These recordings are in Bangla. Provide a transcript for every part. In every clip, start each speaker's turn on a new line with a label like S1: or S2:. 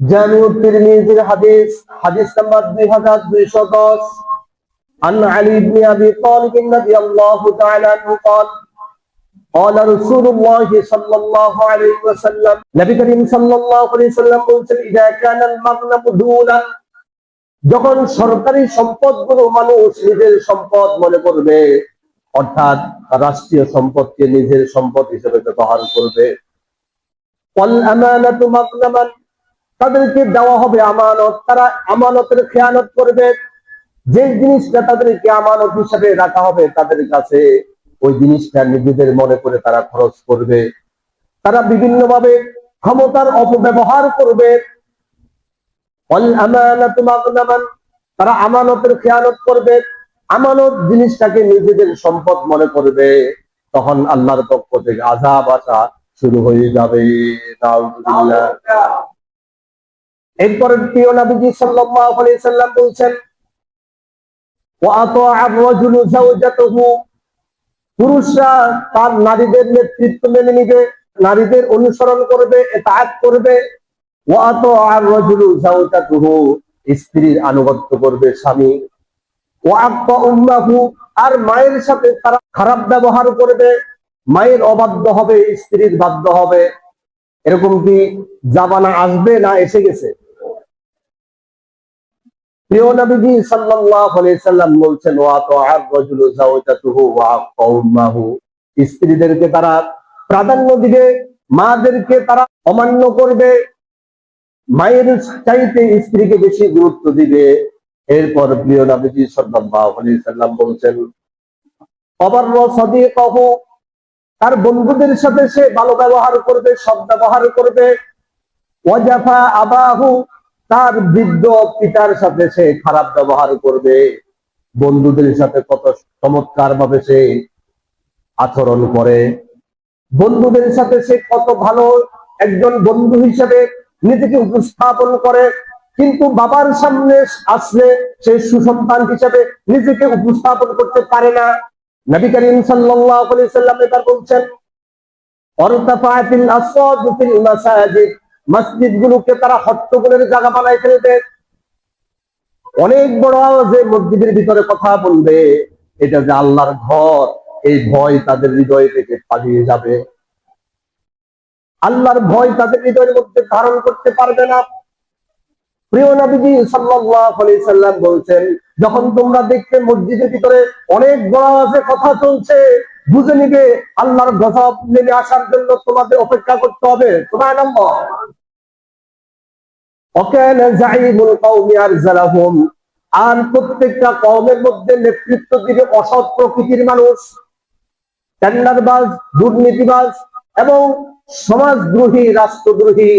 S1: জামিউ তিরমিজির হাদিস হাদিস নাম্বার 2210 عن علي بن ابي طالب رضي الله تعالى عنه قال قال رسول الله صلى الله عليه وسلم নবী করিম সাল্লাল্লাহু আলাইহি সাল্লাম বলেছেন ইদা কানা আল-মাগনামু দুলা যখন সরকারি সম্পদগুলো মানুষ নিজের সম্পদ মনে করবে অর্থাৎ রাষ্ট্রীয় সম্পদকে নিজের সম্পদ হিসেবে ব্যবহার করবে ওয়াল আমানাতু মাগনামান তাদেরকে দেওয়া হবে আমানত। তারা আমানতের খেয়ানত করবে। যে জিনিসটা তাদেরকে আমানত হিসেবে রাখা হবে তাদের কাছে, ওই জিনিসটা নিজেদের মনে করে তারা খরচ করবে। তারা বিভিন্নভাবে ক্ষমতার অপব্যবহার করবে। তারা আমানতের খেয়ানত করবে। আমানত জিনিসটাকে নিজেদের সম্পদ মনে করবে। তখন আল্লাহর পক্ষ থেকে আজাব আসা শুরু হয়ে যাবে। এরপরে প্রিয় নবীজি সাল্লাল্লাহু আলাইহি সাল্লাম বলছেন, ওয়া আতাআ আর-রাজুলু যাওজাতাহু। পুরুষরা তার নারীদের নেতৃত্ব মেনে নিবে, নারীদের অনুসরণ করবে, এতাআত করবে। ওয়া আতাআ আর-রাজুলু যাওজাতাহু। স্ত্রীর আনুগত্য করবে স্বামী। ওয়া আক্কা উম্মাহু। আর মায়ের সাথে তারা খারাপ ব্যবহার করবে। মায়ের অবাধ্য হবে, স্ত্রীর বাধ্য হবে। এরকম কি জামানা আসবে না এসে গেছে? স্ত্রীদেরকে তারা প্রাধান্য দিবে, মাদেরকে তারা অমান্য করবে, মায়ের চাইতে স্ত্রীকে বেশি গুরুত্ব দিবে। এরপর প্রিয় নবীজি সাল্লাল্লাহু আলাইহি সাল্লাম বলছেন অবর্র সদিকাহু। তার বন্ধুদের সাথে সে ভালো ব্যবহার করবে, সৎ ব্যবহার করবে। ওয়াজাফা আবাহু। তার বৃদ্ধ পিতার সাথে সে খারাপ ব্যবহার করবে। বন্ধুদের সাথে কত চমৎকার ভাবে সে আচরণ করে। বন্ধুদের সাথে সে কত ভালো একজন বন্ধু হিসেবে নিজেকে উপস্থাপন করে। কিন্তু বাবার সামনে আসলে সে সুসন্তান হিসেবে নিজেকে উপস্থাপন করতে পারে না। নবী করিম সাল্লাম এবার বলছেন অরতাফাতিল আসওয়াদ ফিল মাসাজিদ গুলোকে তারা হট্টগোলের জায়গা বানাই ফেলবে। অনেক বড় যে মসজিদের ভিতরে কথা বলবে, এটা যে আল্লাহর ঘর, এই ভয় তাদের হৃদয় থেকে পালিয়ে যাবে। আল্লাহর ভয় তাদের হৃদয়ের মধ্যে ধারণ করতে পারবে না। প্রিয় নবীজি সাল্লাল্লাহু আলাইহি সাল্লাম বলছেন, যখন তোমরা দেখবে মসজিদের ভিতরে অনেক আওয়াজে কথা চলছে, বুঝে নিবে আল্লাহর গজব নেমে আসার জন্য তোমাদের অপেক্ষা করতে হবে। কওমি আরজালাহুম আর প্রত্যেকটা কওমের মধ্যে নেতৃত্ব দিবে অসৎ প্রকৃতির মানুষ, টেন্ডারবাজ, দুর্নীতিবাজ এবং সমাজদ্রোহী, রাষ্ট্রদ্রোহী।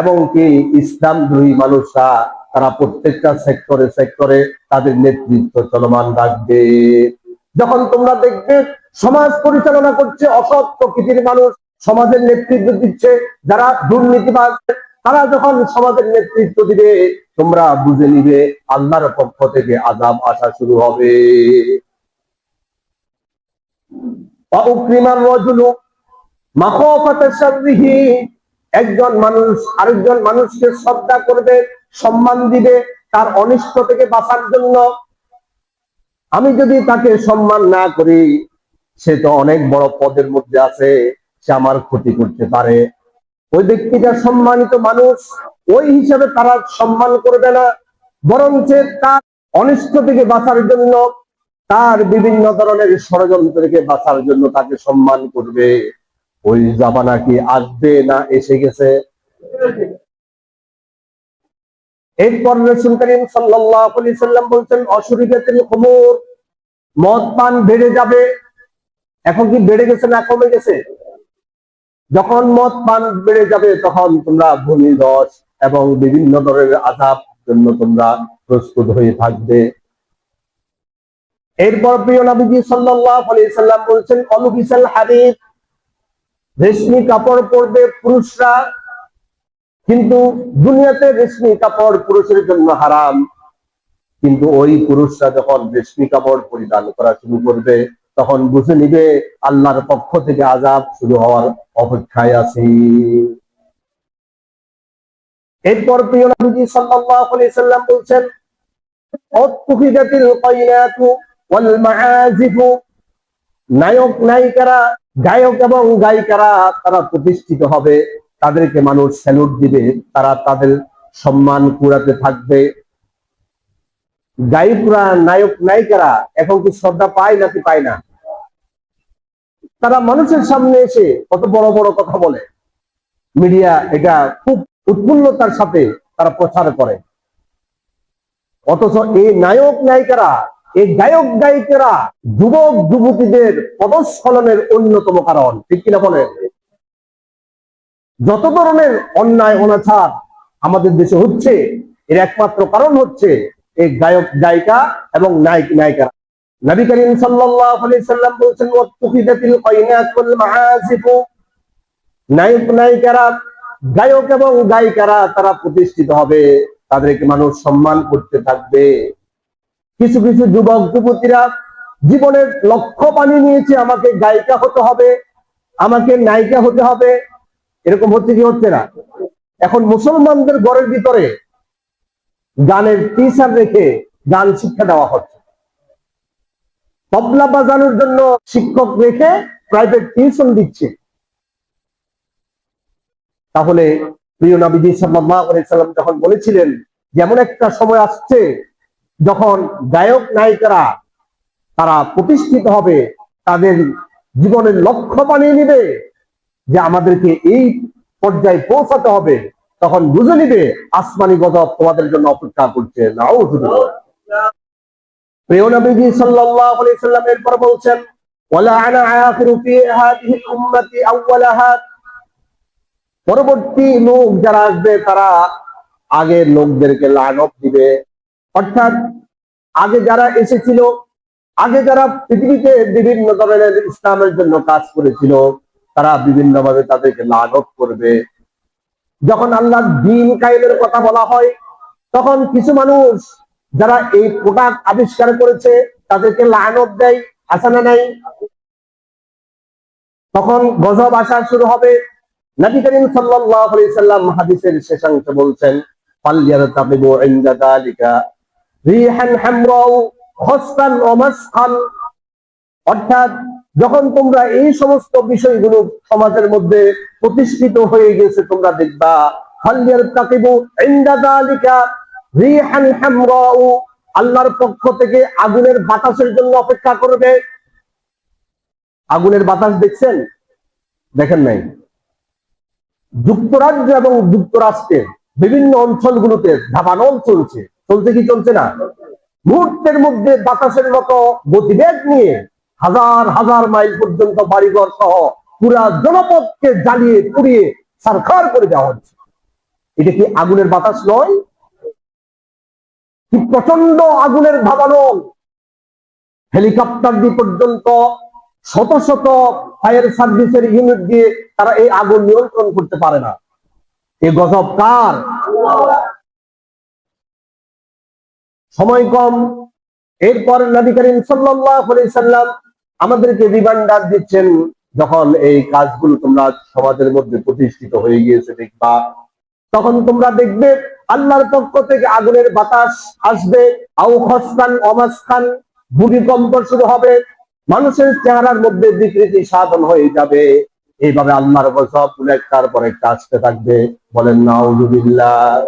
S1: এবং কি ইসলাম দ্রোহী মানুষরা তারা প্রত্যেকটা সেক্টরে সেক্টরে তাদের নেতৃত্ব চলমান রাখবে। যখন তোমরা দেখবে সমাজ পরিচালনা করছে অসৎ প্রকৃতির মানুষ, সমাজের নেতৃত্ব দিচ্ছে, যারা দুর্নীতিবাজ, তারা যখন সমাজের নেতৃত্ব দিবে, তোমরা বুঝে নিবে আল্লাহর পক্ষ থেকে আজাব আসা শুরু হবে। অউক্রিমার রজুলু শাররিহি। একজন মানুষ আরেকজন মানুষকে শ্রদ্ধা করবে, সম্মান দিবে, তার অনিষ্ট থেকে বাঁচার জন্য। আমি যদি তাকে সম্মান না করি, সে তো অনেক বড় পদের মধ্যে আছে, সে আমার ক্ষতি করতে পারে। ওই ব্যক্তিটা সম্মানিত মানুষ, ওই হিসাবে তারা সম্মান করবে না, বরঞ্চ তার অনিষ্ট থেকে বাঁচার জন্য, তার বিভিন্ন ধরনের ষড়যন্ত্র থেকে বাঁচার জন্য তাকে সম্মান করবে। ওই জামানা কি আসবে না এসে গেছে? এরপর রসুল করিম সাল্লাম বলছেন অসুরিকাতুল খুমুর মদ পান বেড়ে যাবে। এখন কি বেড়ে গেছে না কমে গেছে? যখন মদ পান বেড়ে যাবে, তখন তোমরা ভূমি দশ এবং বিভিন্ন ধরনের আজাব জন্য তোমরা প্রস্তুত হয়ে থাকবে। এরপর প্রিয় নবীজি সাল্লাল্লাহু আলাইহি সাল্লাম বলছেন অলুবিসাল হাদিস রেশমি কাপড় পরবে পুরুষরা, কিন্তু দুনিয়াতে রেশমি কাপড় পুরুষের জন্য হারাম। কিন্তু ওই পুরুষরা যখন রেশমি কাপড় পরিধান করা শুরু করবে, তখন বুঝে নিবে আল্লাহর পক্ষ থেকে আজাব শুরু হওয়ার অপেক্ষায় আছি। এরপর প্রিয় নবীজি সাল্লাল্লাহু আলাইহি সাল্লাম বলছেন অত্তুখিদাতিল কাইনাতু ওয়াল মাআজিফু নায়ক, নায়িকারা গায়ক এবং গায়িকারা তারা প্রতিষ্ঠিত হবে, তাদেরকে মানুষ স্যালুট দিবে, তারা তাদের সম্মান কুড়াতে থাকবে। গায়করা, নায়ক, নায়িকারা এখন কি শ্রদ্ধা পায় নাকি পায় না? তারা মানুষের সামনে এসে কত বড় বড় কথা বলে। মিডিয়া এটা খুব উৎফুল্লতার সাথে তারা প্রচার করে। অথচ এই নায়ক, নায়িকারা এই গায়ক গায়িকারা যুবক যুবতীদের পদস্খলনের অন্যতম কারণ। ঠিক কিনা বলেন? যত ধরনের অন্যায় অনাচার আমাদের দেশে হচ্ছে, এর একমাত্র কারণ হচ্ছে এই গায়ক গায়িকা এবং নায়ক নায়িকা নবী করিম সাল্লাম বলেছেন নায়ক নায়িকারা, গায়ক এবং গায়িকারা তারা প্রতিষ্ঠিত হবে। তাদেরকে মানুষ সম্মান করতে থাকবে। কিছু কিছু যুবক, যুবতীরা জীবনের লক্ষ্য বানিয়ে নিয়েছে, আমাকে গায়িকা হতে হবে, আমাকে নায়িকা হতে হবে, এরকম হচ্ছে কি হচ্ছে না? এখন মুসলমানদের ঘরের ভিতরে গানের টিচার রেখে গান শিক্ষা দেওয়া হচ্ছে। তবলা বাজানোর জন্য শিক্ষক রেখে প্রাইভেট টিউশন দিচ্ছে। তাহলে প্রিয় নবীজি সাল্লাম যখন বলেছিলেন, যেমন একটা সময় আসছে যখন গায়ক নায়িকারা তারা প্রতিষ্ঠিত হবে, তাদের জীবনের লক্ষ্য বানিয়ে নিবে যে আমাদেরকে এই পর্যায়ে পৌঁছাতে হবে, তখন বুঝে নিবে আসমানি গজব তোমাদের জন্য অপেক্ষা করছে। নাও প্রিয় পরবর্তী লোক যারা আসবে, তারা আগের লোকদেরকে লানত দিবে। অর্থাৎ আগে যারা এসেছিল, আগে যারা পৃথিবীতে বিভিন্ন ধরনের ইসলামের জন্য কাজ করেছিল, তারা বিভিন্ন ভাবে তাদেরকে লানত করবে। যখন আল্লাহ দিন কায়েমের কথা বলা হয়, তখন কিছু মানুষ যারা এই প্রোডাক্ট আবিষ্কার করেছে, তাদেরকে লানত দেয় আসে না নাই তখন গজব আসা শুরু হবে। নবী করিম আলাইহি সাল্লাম হাদিসের শেষাংশে বলছেন ইনদা যালিকা রিহান হামরাউ ওয়া অর্থাৎ যখন তোমরা এই সমস্ত বিষয়গুলো সমাজের মধ্যে প্রতিষ্ঠিত হয়ে গেছে, তোমরা দেখবা আল্লাহর পক্ষ থেকে আগুনের বাতাসের জন্য অপেক্ষা করবে। আগুনের বাতাস দেখছেন? দেখেন নাই? যুক্তরাজ্য এবং যুক্তরাষ্ট্রের বিভিন্ন অঞ্চলগুলোতে ধাবানল চলছে। চলছে কি চলছে না? মুহূর্তের মধ্যে বাতাসের মতো গতিবেগ নিয়ে হাজার হাজার মাইল পর্যন্ত বাড়িঘর সহ পুরা জনপদকে জ্বালিয়ে পুড়িয়ে সারখার করে দেওয়া হচ্ছে। এটা কি আগুনের বাতাস নয়? কি প্রচণ্ড আগুনের ধাবানল হেলিকপ্টার দিয়ে পর্যন্ত শত শত ফায়ার সার্ভিসের ইউনিট দিয়ে তারা এই আগুন নিয়ন্ত্রণ করতে পারে না। এ গজব কার? সময় কম। এরপর নবী করিম আলাইহি সাল্লাম আমাদেরকে রিমাইন্ডার দিচ্ছেন যখন এই কাজগুলো তোমরা সমাজের মধ্যে প্রতিষ্ঠিত হয়ে গিয়েছে দেখবা। তখন তোমরা দেখবে আল্লাহর পক্ষ থেকে আগুনের বাতাস আসবে, আউ খসকান অমাসখান, ভূমিকম্প শুরু হবে, মানুষের চেহারার মধ্যে বিকৃতি সাধন হয়ে যাবে। এইভাবে আল্লাহর গজব একটার পর একটা আসতে থাকবে। বলেন, নাউজুবিল্লাহ।